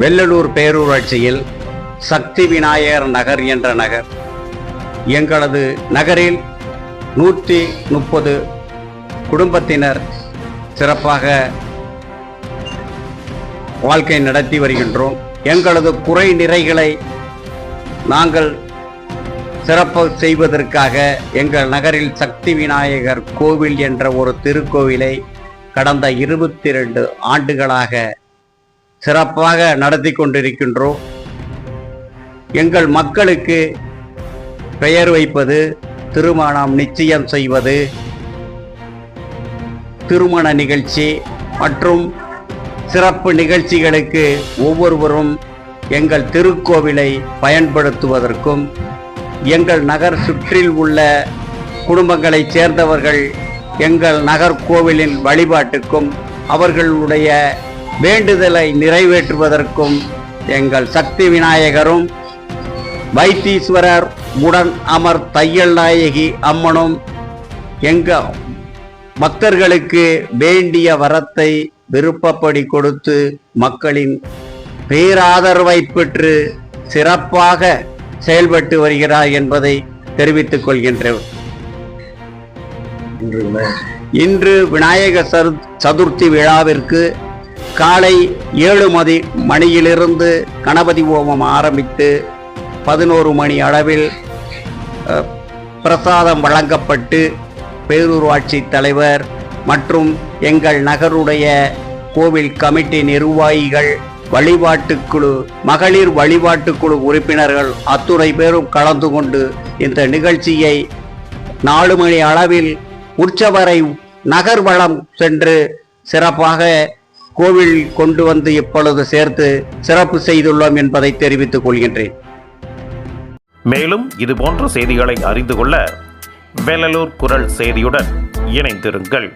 வெள்ளலூர் பேரூராட்சியில் சக்தி விநாயகர் நகர் என்ற நகர். எங்களது நகரில் நூற்றி முப்பது குடும்பத்தினர் சிறப்பாக வாழ்க்கை நடத்தி வருகின்றோம். எங்களது குறை நிறைகளை நாங்கள் சிறப்பு செய்வதற்காக எங்கள் நகரில் சக்தி விநாயகர் கோவில் என்ற ஒரு திருக்கோவிலை கடந்த இருபத்தி ரெண்டு ஆண்டுகளாக சிறப்பாக நடத்தி கொண்டிருக்கின்றோம். எங்கள் மக்களுக்கு பெயர் வைப்பது திருமணம் நிச்சயம் செய்வது திருமண நிகழ்ச்சி மற்றும் சிறப்பு நிகழ்ச்சிகளுக்கு ஒவ்வொருவரும் எங்கள் திருக்கோவிலை பயன்படுத்துவதற்கும் எங்கள் நகர் சுற்றில் உள்ள குடும்பங்களைச் சேர்ந்தவர்கள் எங்கள் நகர்கோவிலின் வழிபாட்டுக்கும் அவர்களுடைய வேண்டுதலை நிறைவேற்றுவதற்கும் எங்கள் சக்தி விநாயகரும் வைத்தீஸ்வரர் உடன் அமர் தையல் நாயகி அம்மனும் எங்க பக்தர்களுக்கு வேண்டிய வரத்தை விருப்பப்படி கொடுத்து மக்களின் பேராதரவை பெற்று சிறப்பாக செயல்பட்டு வருகிறார் என்பதை தெரிவித்துக் கொள்கின்றேன். இன்று விநாயக சதுர்த்தி விழாவிற்கு காலை ஏழு மதி மணியிலிருந்து கணபதி ஹோமம் ஆரம்பித்து பதினோரு மணி அளவில் பிரசாதம் வழங்கப்பட்டு பேரூராட்சி தலைவர் மற்றும் எங்கள் நகருடைய கோவில் கமிட்டி நிர்வாகிகள் வழிபாட்டுக்குழு மகளிர் வழிபாட்டுக்குழு உறுப்பினர்கள் அத்துறை பேரும் கலந்து கொண்டு இந்த நிகழ்ச்சியை நாலு மணி அளவில் உற்சவரை நகர்வளம் சென்று சிறப்பாக கோவில் கொண்டு வந்து இப்பொழுது சேர்த்து சிறப்பு செய்துள்ளோம் என்பதை தெரிவித்துக் கொள்கின்றேன். மேலும் இதுபோன்ற செய்திகளை அறிந்து கொள்ள வேலலூர் குரல் செய்தியுடன் இணைந்திருங்கள்.